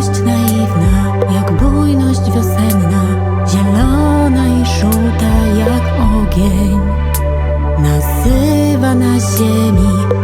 miłość naiwna, jak bujność wiosenna, zielona i żółta jak ogień, nazywa na ziemi.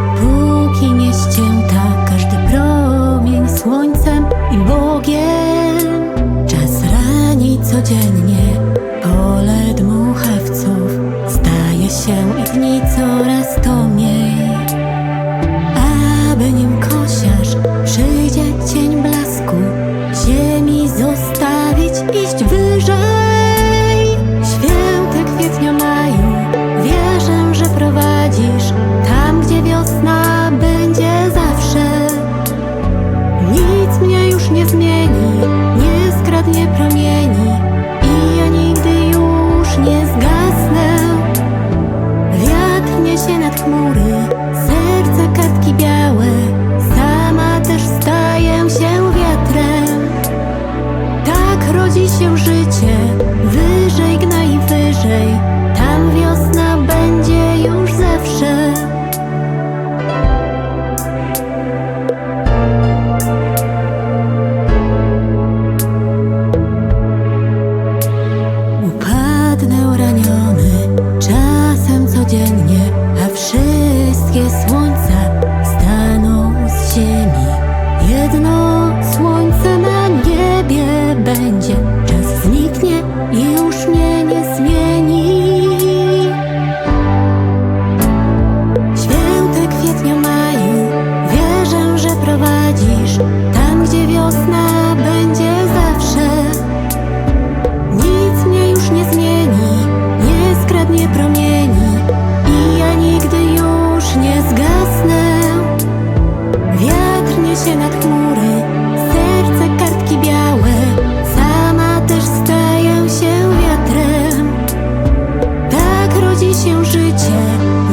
Iść wyżej. Święty kwietnio maju, wierzę, że prowadzisz tam, gdzie wiosna będzie zawsze. Nic mnie już nie zmieni, nie skradnie promieni rodzi się życie, wyżej gna i wyżej, tam wiosna będzie już zawsze. Upadnę raniony czasem codziennie, a wszystkie słońca ci się życie.